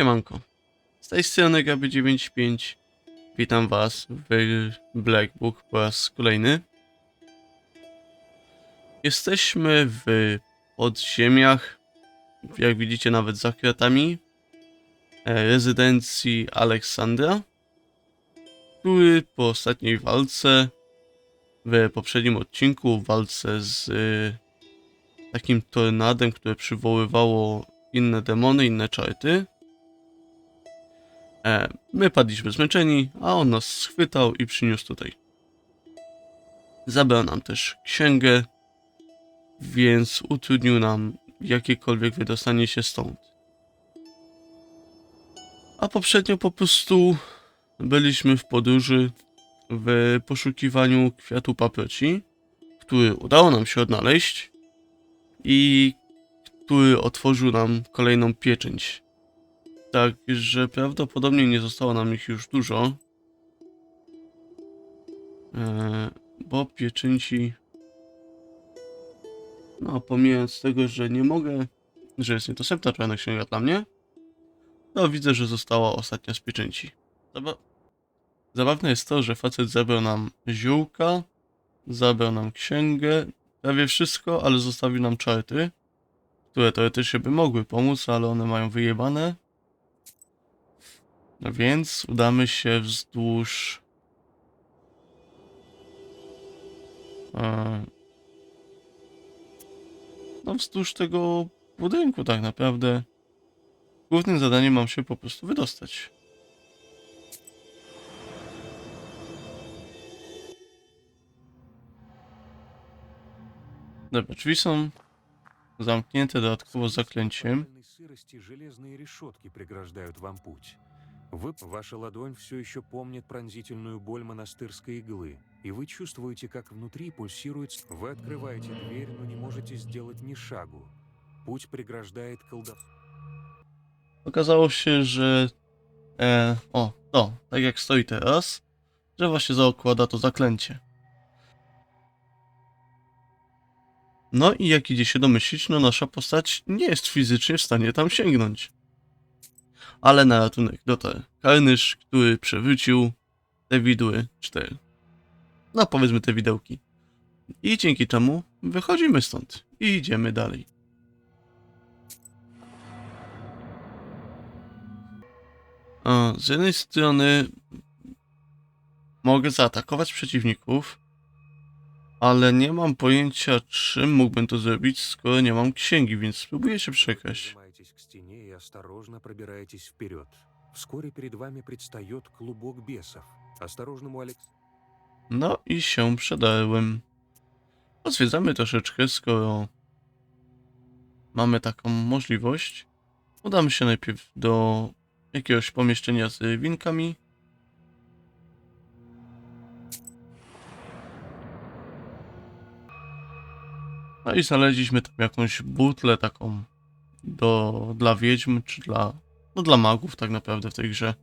Siemanko. Z tej strony Gaby95. Witam was w Black Book po raz kolejny. Jesteśmy w podziemiach, jak widzicie nawet za kratami, e, rezydencji Aleksandra, który po ostatniej walce, w poprzednim odcinku, walce z e, takim tornadem, które przywoływało inne demony, inne czarty. E, my padliśmy zmęczeni, a on nas schwytał i przyniósł tutaj. Zabrał nam też księgę, więc utrudnił nam jakiekolwiek wydostanie się stąd. A poprzednio po prostu byliśmy w podróży w poszukiwaniu kwiatu paproci, który udało nam się odnaleźć i który otworzył nam kolejną pieczęć. Także prawdopodobnie nie zostało nam ich już dużo. Eee, bo pieczęci. No, pomijając tego, że nie mogę, że jest niedostępna czarna księga dla mnie, to widzę, że została ostatnia z pieczęci. Zaba Zabawne jest to, że facet zabrał nam ziółka, zabrał nam księgę, prawie wszystko, ale zostawił nam czarty które teoretycznie by mogły pomóc, ale one mają wyjebane. No więc udamy się wzdłuż... E, no wzdłuż tego budynku tak naprawdę. Głównym zadaniem mam się po prostu wydostać. Dobra, drzwi są замknięte dodatkowo zaklęciem. Повальной сырости железные решетки преграждают вам путь. Вы, ваша ладонь все еще помнит пронзительную боль монастырской иглы, и вы чувствуете, как внутри пульсирует... Вы открываете дверь, но не можете сделать ни шагу. Путь преграждает колдовство. Okazało się, że e, o, to, tak jak stoi teraz, że właśnie zaokłada to zaklęcie. No i jak idzie się domyślić, no nasza postać nie jest fizycznie w stanie tam sięgnąć. Ale na ratunek dotarł karnysz, który przewrócił te widły cztery. No powiedzmy te widełki. I dzięki temu wychodzimy stąd i idziemy dalej. A, Z jednej strony mogę zaatakować przeciwników, ale nie mam pojęcia, czym mógłbym to zrobić, skoro nie mam księgi, więc spróbuję się przekraść Прижимаетесь к стене и осторожно пробираетесь вперед. Вскоре перед вами предстает клубок бесов. Осторожному Алекс... No i się przedarłem. Pozwiedzamy troszeczkę, skoro mamy taką możliwość. Udamy się najpierw do jakiegoś pomieszczenia z winkami. No i znaleźliśmy tam jakąś butlę taką do, dla wiedźm, czy dla, no dla magów tak naprawdę w tej grze,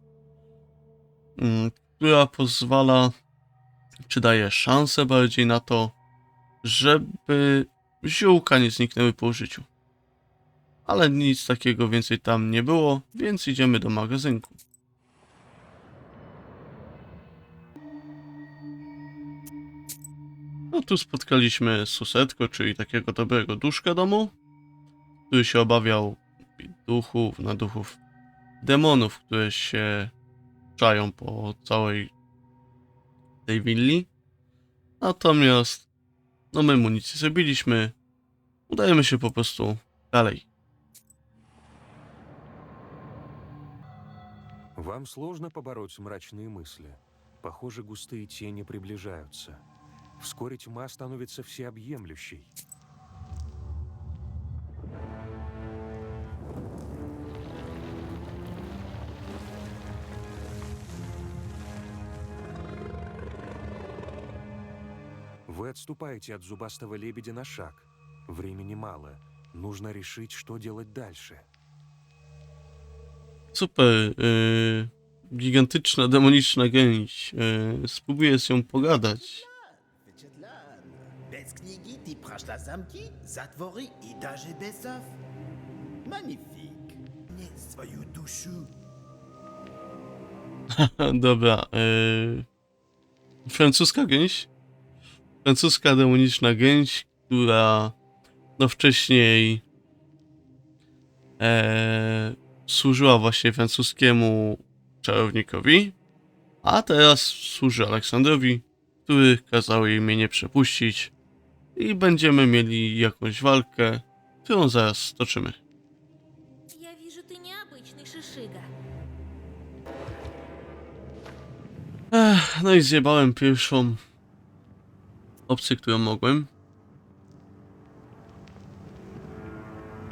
mm, która pozwala czy daje szansę bardziej na to, żeby ziółka nie zniknęły po użyciu. Ale nic takiego więcej tam nie było, więc idziemy do magazynku. No tu spotkaliśmy Susetko, czyli takiego dobrego duszka domu, który się obawiał duchów, na duchów demonów, które się czają po całej tej willi. Natomiast, no my mu nic nie zrobiliśmy. Udajemy się po prostu dalej. Вам сложно побороть мрачные мысли. Похоже, густые тени приближаются. Вскоре тьма становится всеобъемлющей. Вы отступаете от зубастого лебедя на шаг. Времени мало. Нужно решить, что делать дальше. Super, yy, gigantyczna, demoniczna gęś. Yy, spróbuję z nią pogadać. Впечатлян. Без книги ты прошла замки, затворы и даже бесов. Magnifique. мне свою душу. Dobra. Yy... Francuska gęś? francuska demoniczna gęś, która no wcześniej e, służyła właśnie francuskiemu czarownikowi, a teraz służy Aleksandrowi, który kazał jej mnie nie przepuścić i będziemy mieli jakąś walkę, którą zaraz stoczymy. Ty no i zjebałem pierwszą opcję, którą mogłem.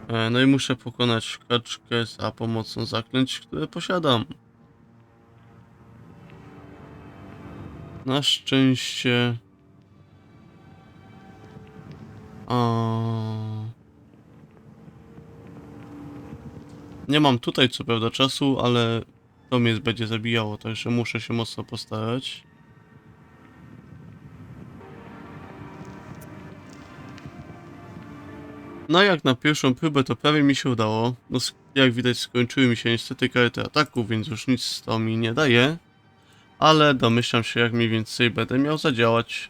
E, no i muszę pokonać kaczkę za pomocą zaklęć, które posiadam. Na szczęście... A... Nie mam tutaj co prawda czasu, ale to mnie będzie zabijało, także muszę się mocno postarać. No jak na pierwszą próbę to prawie mi się udało. No jak widać skończyły mi się niestety karty ataku, więc już nic to mi nie daje. Ale domyślam się jak mniej więcej będę miał zadziałać.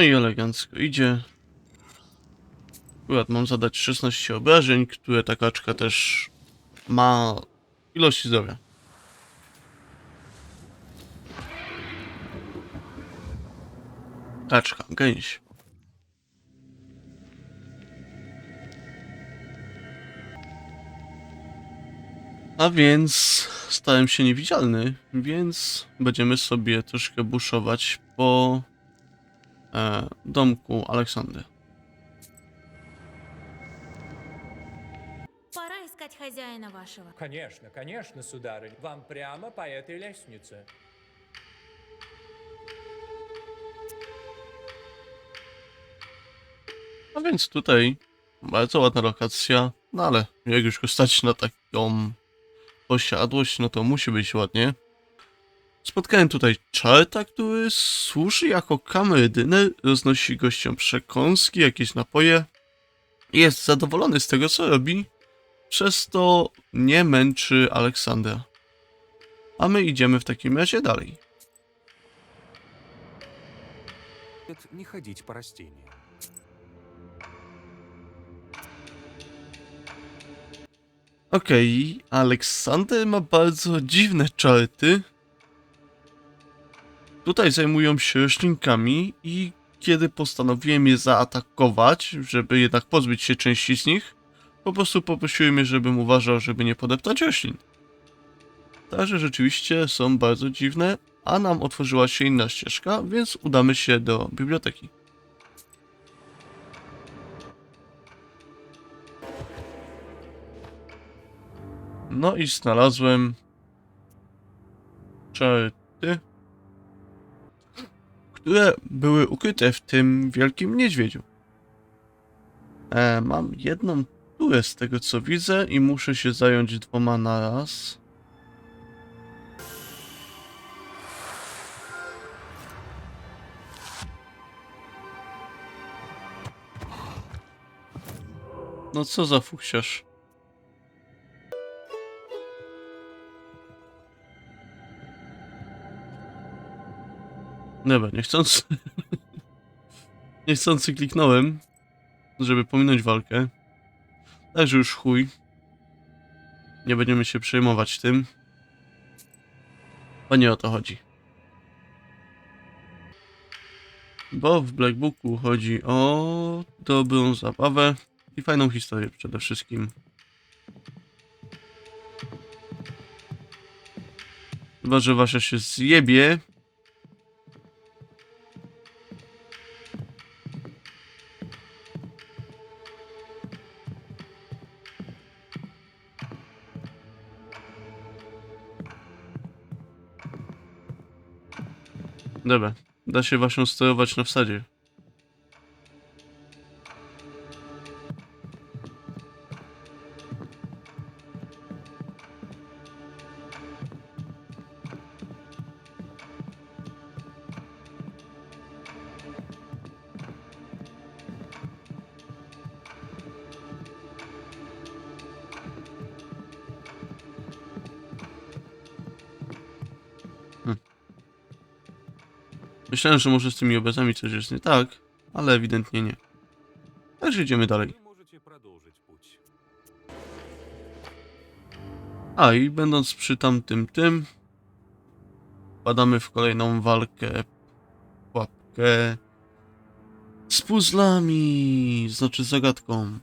No i elegancko idzie. Akurat mam zadać 16 obrażeń, które ta kaczka też ma ilości zdrowia. Kaczka, gęś. A więc stałem się niewidzialny, więc będziemy sobie troszkę buszować po e, domku Aleksandry. Пора искать хозяина вашего. Конечно, конечно, сударынь. Вам прямо по этой лестнице. A więc tutaj bardzo ładna lokacja, no ale jak już go stać na taką posiadłość, no to musi być ładnie. Spotkałem tutaj czarta, który służy jako kamerdyner, roznosi gościom przekąski, jakieś napoje. Jest zadowolony z tego, co robi, przez to nie męczy Aleksandra. A my idziemy w takim razie dalej. Nie chodzić po roślinie. Okej, okay, Aleksander ma bardzo dziwne czarty, Tutaj zajmują się roślinkami i kiedy postanowiłem je zaatakować, żeby jednak pozbyć się części z nich, po prostu poprosiłem je, żebym uważał, żeby nie podeptać roślin. Także rzeczywiście są bardzo dziwne, a nam otworzyła się inna ścieżka, więc udamy się do biblioteki. No i znalazłem czarty, które były ukryte w tym wielkim niedźwiedziu. E, mam jedną turę z tego co widzę i muszę się zająć dwoma na raz. No co za fuksiarz. Dobra, niechcący... niechcący kliknąłem, żeby pominąć walkę. Także już chuj. Nie będziemy się przejmować tym. Bo nie o to chodzi. Bo w Black Booku chodzi o dobrą zabawę I fajną historię przede wszystkim. Chyba, że wasza się zjebie. Dobra, da się waszą sterować na wsadzie. Myślałem, że może z tymi obrazami coś jest nie tak, ale ewidentnie nie. Także idziemy dalej. A i będąc przy tamtym tym, badamy w kolejną walkę, pułapkę z puzzlami, znaczy zagadką.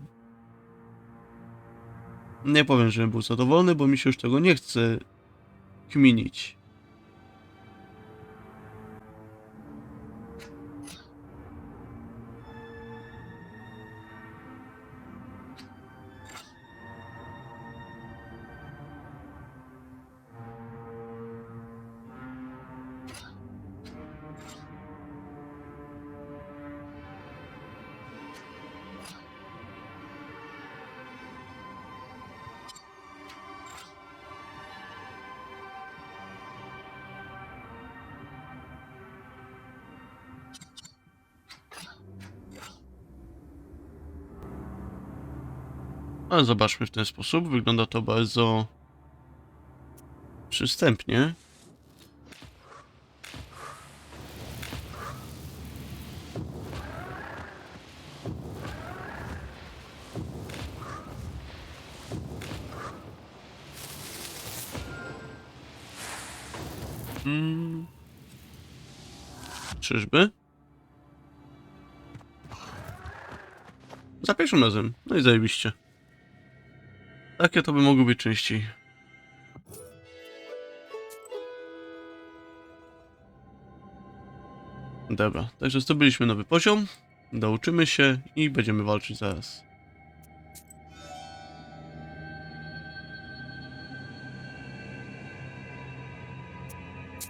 Nie powiem, że był zadowolony, bo mi się już tego nie chce kminić. Ale zobaczmy w ten sposób. Wygląda to bardzo przystępnie. Hmm. Czyżby? Za pierwszym razem. No i zajebiście. Takie to by mogło być częściej. Dobra, także zdobyliśmy nowy poziom, douczymy się i będziemy walczyć zaraz.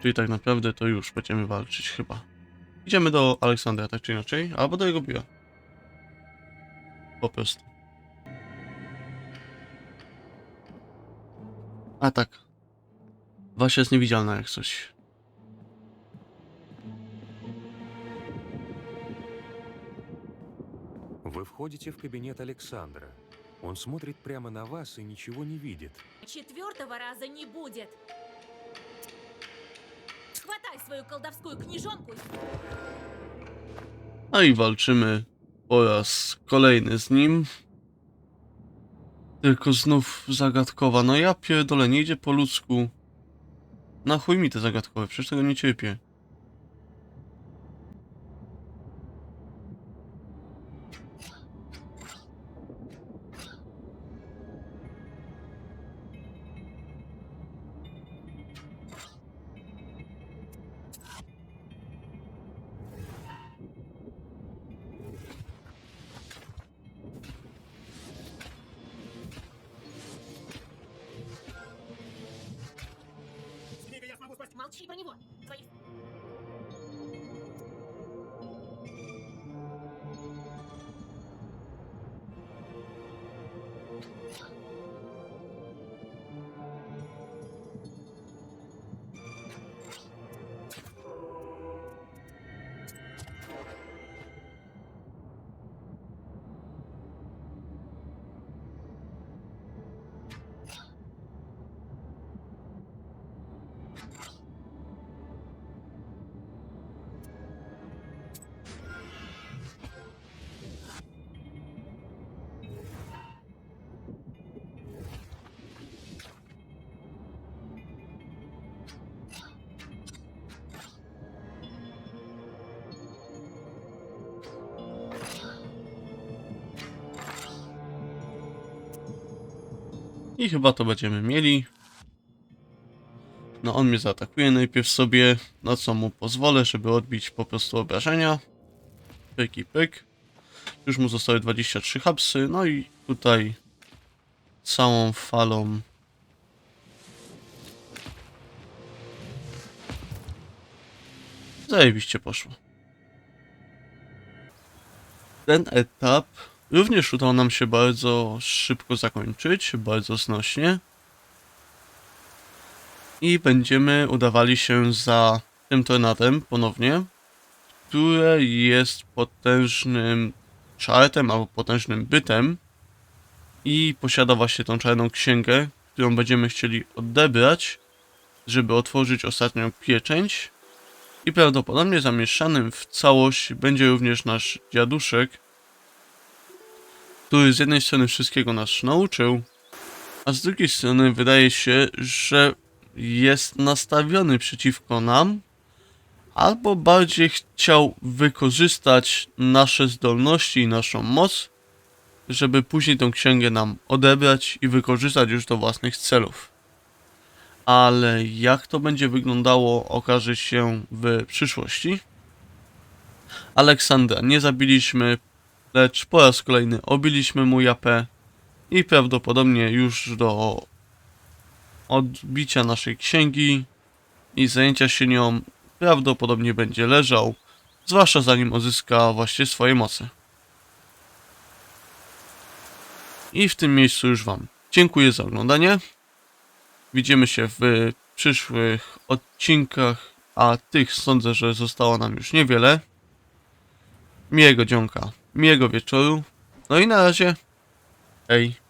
Czyli tak naprawdę to już będziemy walczyć chyba. Idziemy do Aleksandra, tak czy inaczej, albo do jego biura. Po prostu. A tak. Wasia jest niewidzialna jak coś. Вы входите в кабинет Александра. Он смотрит прямо на вас и ничего не видит. Четвертого раза не будет. Хватай свою колдовскую книжонку и No i walczymy po raz kolejny z nim. Tylko znów zagadkowa. No ja pierdolę, nie idzie po ludzku. Na chuj mi te zagadkowe, przecież tego nie cierpię. I chyba to będziemy mieli. No on mnie zaatakuje najpierw sobie, na co mu pozwolę, żeby odbić po prostu obrażenia. Pyk i pyk. Już mu zostały 23 hapsy, no i tutaj całą falą Zajebiście poszło. Ten etap również udało nam się bardzo szybko zakończyć, bardzo znośnie. I będziemy udawali się za tym tornadem ponownie, które jest potężnym czartem albo potężnym bytem i posiada właśnie tą czarną księgę, którą będziemy chcieli odebrać, żeby otworzyć ostatnią pieczęć. I prawdopodobnie zamieszanym w całość będzie również nasz dziaduszek, który z jednej strony wszystkiego nas nauczył, a z drugiej strony wydaje się, że jest nastawiony przeciwko nam, albo bardziej chciał wykorzystać nasze zdolności i naszą moc, żeby później tą księgę nam odebrać i wykorzystać już do własnych celów. Ale jak to będzie wyglądało, okaże się w przyszłości. Aleksandra nie zabiliśmy, lecz po raz kolejny obiliśmy mu japę i prawdopodobnie już do odbicia naszej księgi i zajęcia się nią prawdopodobnie będzie leżał, zwłaszcza zanim odzyska właśnie swoje moce. I w tym miejscu już Wam dziękuję za oglądanie. Widzimy się w przyszłych odcinkach, a tych sądzę, że zostało nam już niewiele. Miłego dzionka, miłego wieczoru. No i na razie. Hej.